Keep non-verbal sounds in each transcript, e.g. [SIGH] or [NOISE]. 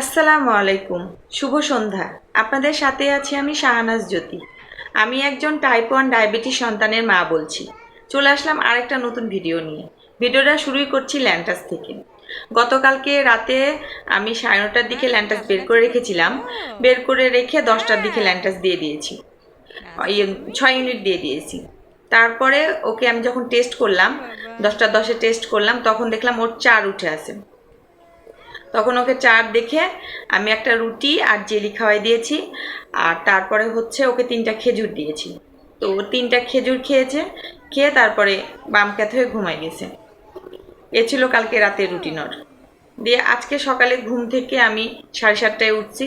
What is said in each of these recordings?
আসসালামু আলাইকুম শুভ সন্ধ্যা। আপনাদের সাথে আছি আমি শাহানাজ জ্যোতি। আমি একজন টাইপ ওয়ান ডায়াবেটিস সন্তানের মা বলছি। চলে আসলাম আরেকটা নতুন ভিডিও নিয়ে। ভিডিওটা শুরুই করছি ল্যান্টাস থেকে। গতকালকে রাতে আমি সাড়ে নটার দিকে ল্যান্টাস বের করে রেখেছিলাম। বের করে রেখে দশটার দিকে ল্যান্টাস দিয়ে দিয়েছি। ইয়ে, ছয় ইউনিট দিয়ে দিয়েছি। তারপরে ওকে আমি যখন টেস্ট করলাম দশটা দশে টেস্ট করলাম তখন দেখলাম ওর চার উঠে আছে। তখন ওকে চার দেখে আমি একটা রুটি আর জেলি খাওয়াই দিয়েছি। আর তারপরে হচ্ছে ওকে তিনটা খেজুর দিয়েছি। তো ও তিনটা খেজুর খেয়েছে, খেয়ে তারপরে বাম ক্যাথ হয়ে ঘুমাই গেছে। এ ছিল কালকে রাতের রুটিনর দিয়ে আজকে সকালে ঘুম থেকে আমি সাড়ে সাতটায় উঠছি।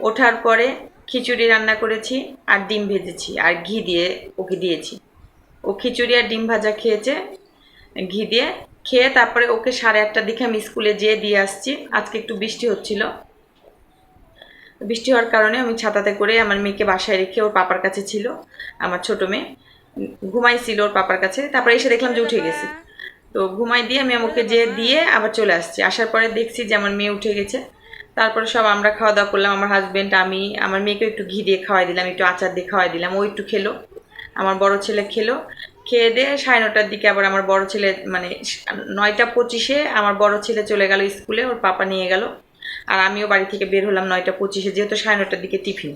ওঠার পরে খিচুড়ি রান্না করেছি আর ডিম ভেজেছি আর ঘি দিয়ে ওকে দিয়েছি। ও খিচুড়ি আর ডিম ভাজা খেয়েছে। ঘি দিয়ে খেয়ে তারপরে ওকে সাড়ে আটটার দিকে আমি স্কুলে যেয়ে দিয়ে আসছি। আজকে একটু বৃষ্টি হচ্ছিল। বৃষ্টি হওয়ার কারণে আমি ছাতাতে করে আমার মেয়েকে বাসায় রেখে ওর পাপার কাছে ছিল, আমার ছোট মেয়ে। ঘুমাইছিল ওর পাপার কাছে। তারপরে এসে দেখলাম যে উঠে গেছে। তো ঘুমাই দিয়ে আমি আমাকে যে দিয়ে আবার চলে আসছি। আসার পরে দেখছি যে আমার মেয়ে উঠে গেছে। তারপরে সব আমরা খাওয়া দাওয়া করলাম। আমার হাজবেন্ড আমি, আমার মেয়েকে একটু ঘি দিয়ে খাওয়াই দিলাম, একটু আচার দিয়ে খাওয়াই দিলাম। ও একটু খেলো। আমার বড় ছেলে খেলো। খেয়ে দিয়ে সাড়ে নটার দিকে আবার আমার বড় ছেলে মানে নয়টা পঁচিশে আমার বড় ছেলে চলে গেল স্কুলে, ওর পাপা নিয়ে গেল। আর আমিও বাড়ি থেকে বের হলাম নয়টা পঁচিশে, যেহেতু সাড়ে নটার দিকে টিফিন।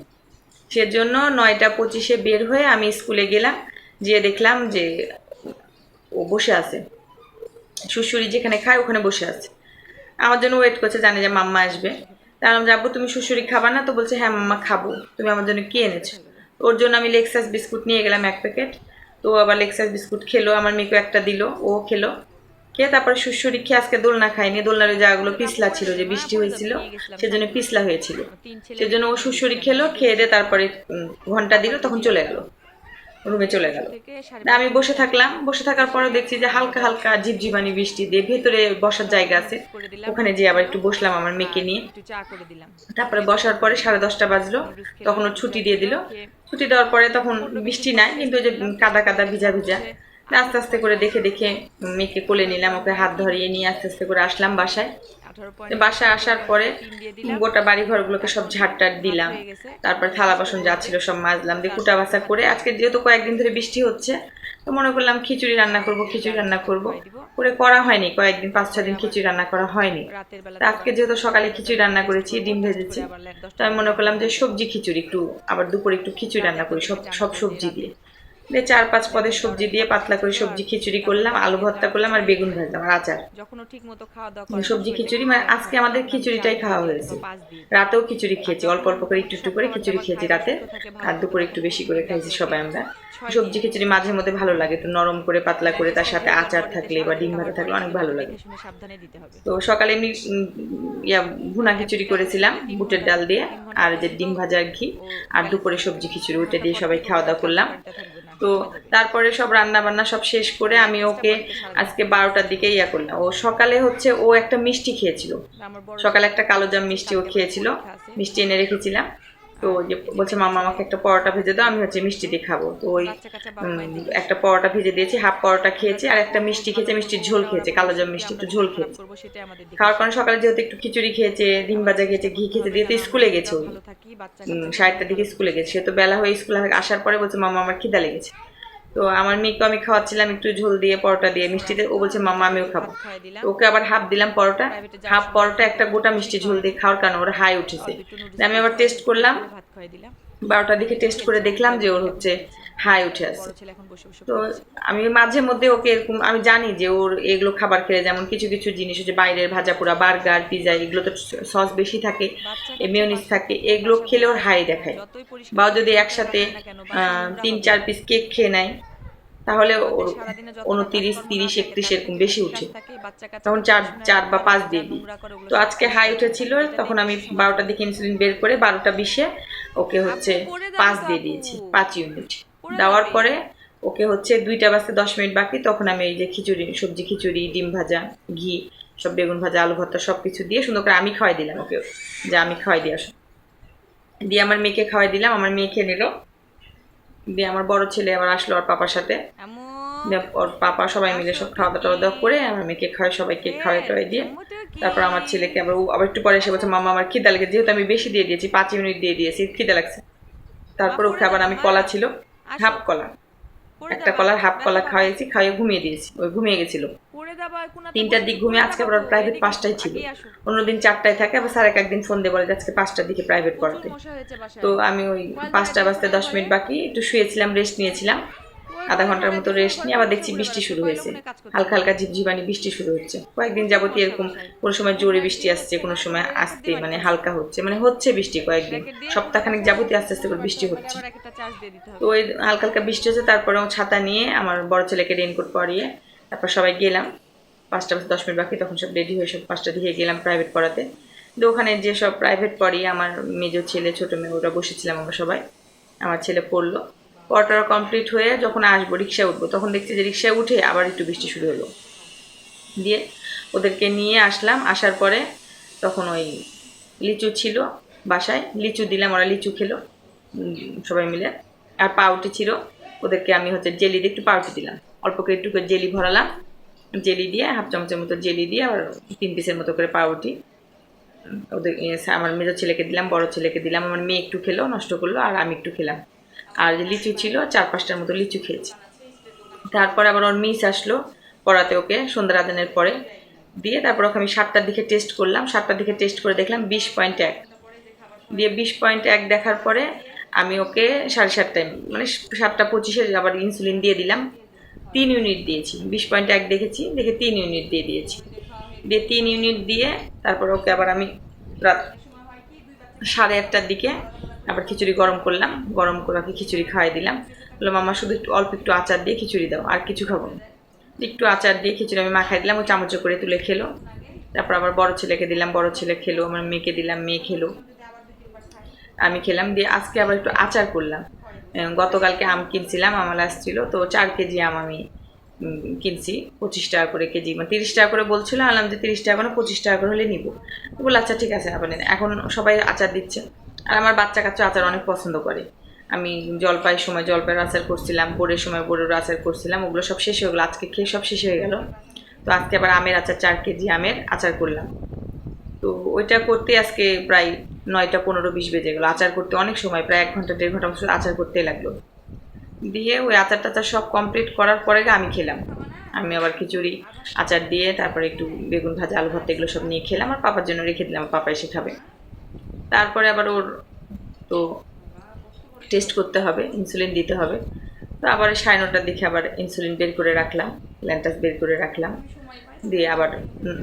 সেজন্য নয়টা পঁচিশে বের হয়ে আমি স্কুলে গেলাম, গিয়ে দেখলাম যে ও বসে আছে। শ্বশুরি যেখানে খায় ওখানে বসে আছে। আমার জন্য ওয়েট করছে, জানে যে মাম্মা আসবে। তার আমি যাব, তুমি শ্বশুরি খাবা না? তো বলছে হ্যাঁ মাম্মা খাব। তুমি আমার জন্য কি এনেছো? ওর জন্য আমি লেক্সাস বিস্কুট নিয়ে গেলাম এক প্যাকেট। তো আবার লেক্সাস বিস্কুট খেলো আমার মেয়েকে একটা দিল ও খেলো। খেয়ে তারপরে শুশুরি খেয়ে আজকে দোলনা খায়নি। দোলনার ওই জায়গাগুলো পিছলা ছিল যে বৃষ্টি হয়েছিল সেজন্য পিছলা হয়েছিল। সেজন্য ও শুশুরি খেলো খেয়ে দিয়ে তারপরে ঘণ্টা দিল তখন চলে গেল। রুমে চলে গেল। আমি বসে থাকলাম। বসে থাকার পরে দেখছি যে হালকা হালকা ঝিপঝিপানি বৃষ্টি দিয়ে ভেতরে বসার জায়গা আছে। ওখানে যে আবার একটু বসলাম আমার মেয়েকে নিয়ে। তারপরে বসার পরে সাড়ে দশটা বাজলো। তখন ও ছুটি দিয়ে দিল। ছুটি দেওয়ার পরে তখন বৃষ্টি নাই কিন্তু ওই যে কাদা কাদা ভিজা ভিজা। আস্তে আস্তে করে দেখে দেখে মেয়েকে কোলে নিলাম ওকে হাত ধরিয়ে নিয়ে আস্তে আস্তে করে আসলাম বাসায়। বাসায় আসার পরে গোটা বাড়ি ঘরগুলোকে সব ঝাড়টার দিলাম। তারপর থালা বাসন যা ছিল সব মাজলাম। দিয়ে কুটা বাসা করে আজকে যেহেতু কয়েকদিন ধরে বৃষ্টি হচ্ছে তো মনে করলাম খিচুড়ি রান্না করব খিচুড়ি রান্না করব। করে করা হয়নি কয়েকদিন পাঁচ ছ দিন খিচুড়ি রান্না করা হয়নি। আজকে যেহেতু সকালে খিচুড়ি রান্না করেছি ডিম ভেজেছি। তো আমি মনে করলাম যে সবজি খিচুড়ি একটু আবার দুপুরে একটু খিচুড়ি রান্না করি সব সব সবজি দিয়ে। দিয়ে চার পাঁচ পদের সবজি দিয়ে পাতলা করে সবজি খিচুড়ি করলাম আলু ভর্তা করলাম আর বেগুন ভাজলাম আর আচার। যখন ঠিক মতো খাওয়া দাওয়া সবজি খিচুড়ি মানে আজকে আমাদের খিচুড়িটাই খাওয়া হয়েছে। রাতেও খিচুড়ি খেয়েছি অল্প অল্প করে একটু একটু করে খিচুড়ি খেয়েছি রাতে। আর দুপুরে একটু বেশি করে খাইছি সবাই আমরা। সবজি খিচুড়ি মাঝে মধ্যে ভালো লাগে তো নরম করে পাতলা করে তার সাথে আচার থাকলে বা ডিম ভাজা থাকলে অনেক ভালো লাগে। তো সকালে এমনি ইয়া ভুনা খিচুড়ি করেছিলাম বুটের ডাল দিয়ে আর যে ডিম ভাজার ঘি আর দুপুরে সবজি খিচুড়ি ওইটা দিয়ে সবাই খাওয়া দাওয়া করলাম। তো তারপরে সব রান্না বান্না সব শেষ করে আমি ওকে আজকে বারোটার দিকে ইয়া করলাম। ও সকালে হচ্ছে ও একটা মিষ্টি খেয়েছিল। সকালে একটা কালো জাম মিষ্টি ও খেয়েছিল। মিষ্টি এনে রেখেছিলাম। তো বলছে মামা আমাকে একটা পরোটা ভেজে দাও আমি হচ্ছে মিষ্টি দিয়ে খাব। তো ওই একটা পরোটা ভেজে দিয়েছি হাফ পরোটা খেয়েছে আর একটা মিষ্টি খেয়েছে মিষ্টির ঝোল খেয়েছে কালো জাম মিষ্টি একটু ঝোল খেয়েছে। খাওয়ার কারণে সকালে যেহেতু একটু খিচুড়ি খেয়েছে ডিম ভাজা খেয়েছে ঘি খেতে দিয়ে তো স্কুলে গেছে ওই সাড়ে দিকে স্কুলে গেছে সে তো বেলা হয়ে স্কুলে আসার পরে বলছে মামা আমার খিদা লেগেছে। তো আমার মেয়েকে আমি খাওয়াচ্ছিলাম একটু ঝোল দিয়ে পরোটা দিয়ে মিষ্টিতে ও বলছে মামা আমিও খাব। ওকে আবার হাফ দিলাম পরোটা। হাফ পরোটা একটা গোটা মিষ্টি ঝোল দিয়ে খাওয়ার কারণে ওর হাই উঠেছে। আমি আবার টেস্ট করলাম। ভাত খাইয়ে দিলাম। বারোটার দিকে টেস্ট করে দেখলাম যে ওর হচ্ছে হাই উঠে বসে তো আমি মাঝে মধ্যে ওকে এরকম আমি জানি যে ওর এগুলো খাবার খেলে যেমন কিছু কিছু জিনিস হচ্ছে বাইরের ভাজা পোড়া বার্গার পিজা এগুলো তো সস বেশি থাকে মিউনিস থাকে এগুলো খেলে ওর হাই দেখায়। বা যদি একসাথে তিন চার পিস কেক খেয়ে নেয় তাহলে ওর উনতিরিশ তিরিশ একত্রিশ এরকম বেশি উঠে। তখন চার চার বা পাঁচ দিয়ে দিই। তো আজকে হাই উঠেছিল তখন আমি বারোটার দিকে ইনসুলিন বের করে বারোটা বিশে ওকে হচ্ছে পাঁচ দিয়ে দিয়েছি পাঁচ ইউনিট দেওয়ার পরে ওকে হচ্ছে দুইটা বাজতে দশ মিনিট বাকি তখন আমি এই যে খিচুড়ি সবজি খিচুড়ি ডিম ভাজা ঘি সব বেগুন ভাজা আলু ভর্তা সব কিছু দিয়ে সুন্দর করে আমি খাওয়াই দিলাম ওকে। যে আমি খাওয়াই দিয়ে আসো। দিয়ে আমার মেয়েকে খাওয়াই দিলাম আমার মেয়ে খেয়ে নিল। দিয়ে আমার বড় ছেলে আবার আসলো আর পাপার সাথে। ওর পাপা সবাই মিলে সব খাওয়া দাওয়া দাওয়া করে আমার মেয়েকে খাওয়াই, সবাই কেক খাওয়াই টাওয়াই দিয়ে। তারপর আমার ছেলেকে আবার আবার একটু পরে এসে বলছে মামা আমার খিদা লাগে যেহেতু আমি বেশি দিয়ে দিয়েছি, পাঁচ মিনিট দিয়ে দিয়েছি, খিদা লাগছে। তারপর ওকে আবার আমি কলা ছিল, হাফ কলা। একটা কলার হাফ কলা খাওয়াইছি খাইয়ে ঘুমিয়ে দিয়েছি, ওই ঘুমিয়ে গেছিল। তিনটার দিক ঘুমিয়ে, আজকে আবার প্রাইভেট পাঁচটায় ছিল। অন্যদিন চারটায় থাকে, আবার স্যার এক একদিন ফোন দিয়ে বলে আজকে পাঁচটার দিকে প্রাইভেট পড়াতে তো আমি ওই পাঁচটা বাজতে দশ মিনিট বাকি, একটু শুয়েছিলাম রেস্ট নিয়েছিলাম। আধা ঘণ্টার মতো রেস্ট নিয়ে আবার দেখছি বৃষ্টি শুরু হয়েছে। হালকা হালকা ঝিপঝিপানি বৃষ্টি শুরু হচ্ছে। কয়েকদিন যাবতীয় এরকম কোনো সময় জোরে বৃষ্টি আসছে, কোনো সময় আসতে মানে হালকা হচ্ছে মানে হচ্ছে বৃষ্টি কয়েকদিন। সপ্তাহখানেক যাবতীয় আস্তে আস্তে করে বৃষ্টি হচ্ছে। তো ওই হালকা হালকা বৃষ্টি হচ্ছে তারপরে ছাতা নিয়ে আমার বড় ছেলেকে রেনকোট পরিয়ে তারপর সবাই গেলাম। পাঁচটা বাজে দশ মিনিট বাকি, তখন সব রেডি হয়ে সব পাঁচটা দিকে গেলাম প্রাইভেট পড়াতে। তো ওখানে যে সব প্রাইভেট পড়ি আমার মেজো ছেলে, ছোটো মেয়ে, ওরা বসেছিলাম আমরা সবাই। আমার ছেলে পড়ল। পড়াটা কমপ্লিট হয়ে যখন আসব, রিক্সায় উঠবো, তখন দেখছি যে রিক্সায় উঠে আবার একটু বৃষ্টি শুরু হলো। দিয়ে ওদেরকে নিয়ে আসলাম, আসার পরে তখন ওই লিচু ছিল বাসায়, লিচু দিলাম, ওরা লিচু খেলো সবাই মিলে। আর পাউটি ছিল, ওদেরকে আমি হচ্ছে জেলি দিয়ে একটু পাউটি দিলাম। অল্প করে একটু করে জেলি ভরালাম, জেলি দিয়ে হাফ চামচের মতো জেলি দিয়ে আর তিন পিসের মতো করে পাউটি ওদের আমার মেজো ছেলেকে দিলাম, বড় ছেলেকে দিলাম, আমার মেয়ে একটু খেলো, নষ্ট করল, আর আমি একটু খেলাম। আর লিচু ছিল চার পাঁচটার মতো লিচু খেয়েছি। তারপরে আবার ওর মিস আসলো পড়াতে ওকে সন্ধ্যা আদানের পরে দিয়ে তারপর ওকে আমি সাতটার দিকে টেস্ট করলাম। সাতটার দিকে টেস্ট করে দেখলাম বিশ পয়েন্ট এক। দিয়ে বিশ পয়েন্ট এক দেখার পরে আমি ওকে সাড়ে সাতটায় মানে সাতটা পঁচিশে আবার ইনসুলিন দিয়ে দিলাম। তিন ইউনিট দিয়েছি। বিশ পয়েন্ট এক দেখেছি, দেখে তিন ইউনিট দিয়ে দিয়েছি। দিয়ে তিন ইউনিট দিয়ে তারপর ওকে আবার আমি রাত সাড়ে আটটার দিকে আবার খিচুড়ি গরম করলাম, গরম করে ওকে খিচুড়ি খাওয়াই দিলাম। বললাম, মামা, শুধু একটু অল্প একটু আচার দিয়ে খিচুড়ি দাও, আর কিছু খাব না। একটু আচার দিয়ে খিচুড়ি আমি মাখাই দিলাম, ও চামচ করে তুলে খেলো। তারপর আবার বড় ছেলেকে দিলাম, বড় ছেলে খেলো, আমার মেয়েকে দিলাম, মেয়ে খেলো। আমি খেলাম, দিয়ে আজকে আবার একটু আচার করলাম। গতকালকে আম কিনছিলাম আমার আসছিল, তো চার কেজি আম আমি কিনছি, পঁচিশ টাকা করে কেজি মানে তিরিশ টাকা করে বলছিল আনলাম যে তিরিশ টাকা করে, পঁচিশ টাকা করে হলে নিব। বলল আচ্ছা ঠিক আছে আবার। এখন সবাই আচার দিচ্ছে। আর আমার বাচ্চা কাচ্চা আচার অনেক পছন্দ করে। আমি জলপাই সময় জলপাইয়ের আচার করছিলাম বোরের সময় বোরের আচার করছিলাম, ওগুলো সব শেষ হয়ে গেলো। আজকে খেয়ে সব শেষ হয়ে গেল। তো আজকে আবার আমের আচার, চার কেজি আমের আচার করলাম। তো ওইটা করতে আজকে প্রায় নয়টা পনেরো বিশ বেজে গেলো। আচার করতে অনেক সময়, প্রায় এক ঘণ্টা, দেড় ঘণ্টা আচার করতে লাগল। দিয়ে ওই আচার টাচার সব কমপ্লিট করার পরে আমি খেলাম। আমি আবার খিচুড়ি আচার দিয়ে তারপরে একটু বেগুন ভাজা, আলু ভর্তা এগুলো সব নিয়ে খেলাম। আর পাপার জন্য রেখে দিলাম। পাপা এসে খাবে। তারপরে আবার ওর তো টেস্ট করতে হবে ইনসুলিন দিতে হবে। তো আবার সাড়ে নটার দিকে আবার ইনসুলিন বের করে রাখলাম ল্যান্টাস বের করে রাখলাম। দিয়ে আবার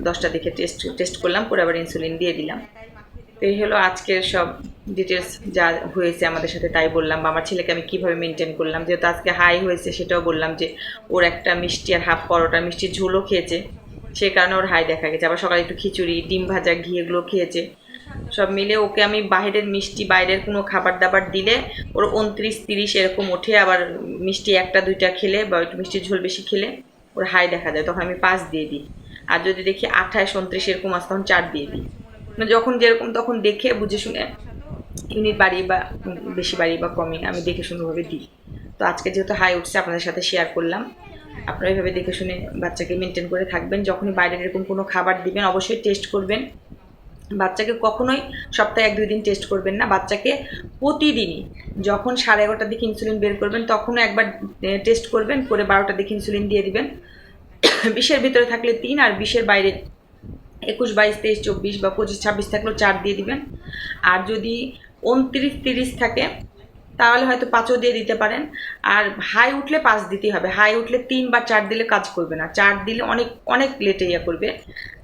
দশটার দিকে টেস্ট টেস্ট করলাম পরে আবার ইনসুলিন দিয়ে দিলাম। তো এই হলো আজকের সব ডিটেলস যা হয়েছে আমাদের সাথে তাই বললাম বা আমার ছেলেকে আমি কীভাবে মেনটেন করলাম। যেহেতু আজকে হাই হয়েছে, সেটাও বললাম যে ওর একটা মিষ্টি আর হাফ পরোটা মিষ্টির ঝোলও খেয়েছে। সেই কারণে ওর হাই দেখা গেছে। আবার সকালে একটু খিচুড়ি, ডিম ভাজা, ঘি এগুলো খেয়েছে। সব মিলে ওকে আমি বাইরের মিষ্টি, বাইরের কোনো খাবার দাবার দিলে ওর উনত্রিশ, তিরিশ এরকম ওঠে, আবার মিষ্টি একটা, দুইটা খেলে বা একটু মিষ্টির ঝোল বেশি খেলে ওর হাই দেখা যায়, তখন আমি পাঁচ দিয়ে দিই। আর যদি দেখি আঠাশ, উনত্রিশ এরকম আসে তখন চার দিয়ে দিই। মানে যখন যেরকম তখন দেখে, বুঝে শুনে ইউনিট বাড়ি বা বেশি বাড়ি বা কমে আমি দেখে শুনেভাবে দিই। তো আজকে যেহেতু হাই উঠছে, আপনাদের সাথে শেয়ার করলাম। আপনারা এইভাবে দেখে শুনে বাচ্চাকে মেনটেন করে থাকবেন। যখনই বাইরের এরকম কোনো খাবার দিবেন, অবশ্যই টেস্ট করবেন। বাচ্চাকে কখনোই সপ্তাহে এক দুই দিন টেস্ট করবেন না। বাচ্চাকে প্রতিদিনই যখন সাড়ে এগারোটার দিকে ইনসুলিন বের করবেন, তখনও একবার টেস্ট করবেন, করে বারোটার দিকে ইনসুলিন দিয়ে দিবেন। [COUGHS] বিশের ভিতরে থাকলে তিন আর বিশের বাইরে একুশ, বাইশ, তেইশ, চব্বিশ বা পঁচিশ, ছাব্বিশ থাকলেও চার দিয়ে দিবেন। আর যদি উনত্রিশ, তিরিশ থাকে তাহলে হয়তো পাঁচও দিয়ে দিতে পারেন। আর হাই উঠলে পাঁচ দিতেই হবে। হাই উঠলে তিন বা চার দিলে কাজ করবে না। চার দিলে অনেক অনেক লেটে ইয়ে করবে।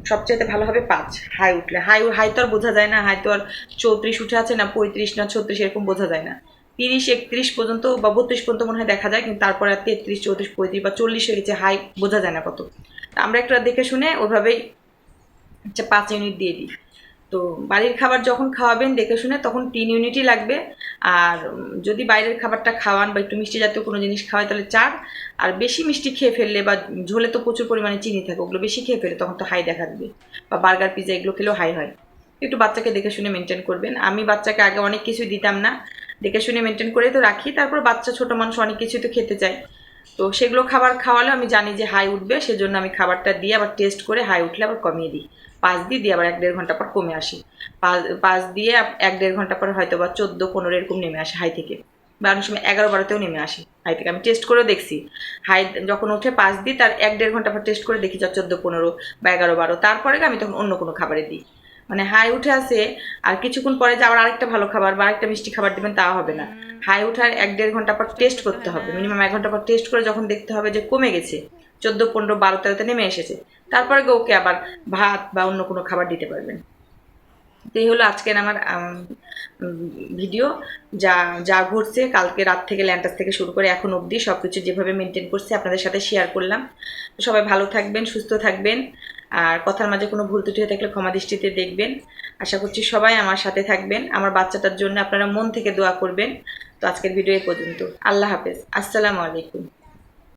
সবচেয়ে ভালো হবে পাঁচ হাই উঠলে। হাই হাই তো আর বোঝা যায় না। হাই তো আর চৌত্রিশ উঠে আছে না, পঁয়ত্রিশ না ছত্রিশ এরকম বোঝা যায় না। তিরিশ, একত্রিশ পর্যন্ত বা বত্রিশ পর্যন্ত মনে হয় দেখা যায়, কিন্তু তারপরে আর তেত্রিশ, চৌত্রিশ, পঁয়ত্রিশ বা চল্লিশ হয়ে গেছে হাই বোঝা যায় না কত। আমরা একটু দেখে শুনে ওইভাবেই পাঁচ ইউনিট দিয়ে দিই। তো বাড়ির খাবার যখন খাওয়াবেন দেখে শুনে তখন তিন ইউনিটই লাগবে। আর যদি বাইরের খাবারটা খাওয়ান বা একটু মিষ্টি জাতীয় কোনো জিনিস খাওয়ায় তাহলে চার। আর বেশি মিষ্টি খেয়ে ফেললে বা ঝোলে তো প্রচুর পরিমাণে চিনি থাকে, ওগুলো বেশি খেয়ে ফেলে তখন তো হাই দেখা দেবে। বা বার্গার পিজা এগুলো খেলেও হাই হয়। একটু বাচ্চাকে দেখে শুনে মেনটেন করবেন। আমি বাচ্চাকে আগে অনেক কিছুই দিতাম না। দেখে শুনে মেনটেন করে তো রাখি। তারপর বাচ্চা, ছোট মানুষ অনেক কিছুই তো খেতে চায়। তো সেগুলো খাবার খাওয়ালে আমি জানি যে হাই উঠবে, সেজন্য আমি খাবারটা দিয়ে আবার টেস্ট করে হাই উঠলে আবার কমিয়ে দিই। পাঁচ দিই দিয়ে আবার এক দেড় ঘণ্টা পর কমে আসি। পাঁচ পাঁচ দিয়ে এক দেড় ঘণ্টা পর হয়তো বা চোদ্দ, পনেরো এরকম নেমে আসে হাই থেকে। বা অনেক সময় এগারো বারোতেও নেমে আসে হাই থেকে। আমি টেস্ট করেও দেখছি। হাই যখন উঠে পাঁচ দিই তার এক দেড় ঘণ্টা পর টেস্ট করে দেখি যা চোদ্দ, পনেরো বা এগারো, বারো। তারপরে আমি তখন অন্য কোনো খাবারে দিই। মানে হাই উঠে আসে আর কিছুক্ষণ পরে যে আবার আরেকটা ভালো খাবার বা আরেকটা মিষ্টি খাবার দেবেন তা হবে না। হাই উঠার এক দেড় ঘণ্টা পর টেস্ট করতে হবে। মিনিমাম এক ঘণ্টা পর টেস্ট করে যখন দেখতে হবে যে কমে গেছে। চোদ্দ পনেরো বারো তেরোতে নেমে এসেছে। তারপরে ওকে আবার ভাত বা অন্য কোনো খাবার দিতে পারবেন। এই হলো আজকের আমার ভিডিও যা যা ঘটছে কালকে রাত থেকে ল্যান্টাস থেকে শুরু করে এখন অবধি সব কিছু যেভাবে মেনটেন করছি আপনাদের সাথে শেয়ার করলাম। সবাই ভালো থাকবেন, সুস্থ থাকবেন। আর কথার মাঝে কোনো ভুল ত্রুটি হয়ে থাকলে ক্ষমা দৃষ্টিতে দেখবেন। আশা করছি সবাই আমার সাথে থাকবেন। আমার বাচ্চাটার জন্য আপনারা মন থেকে দোয়া করবেন। তো আজকের ভিডিও এই পর্যন্ত। আল্লাহ হাফেজ। আসসালামু আলাইকুম।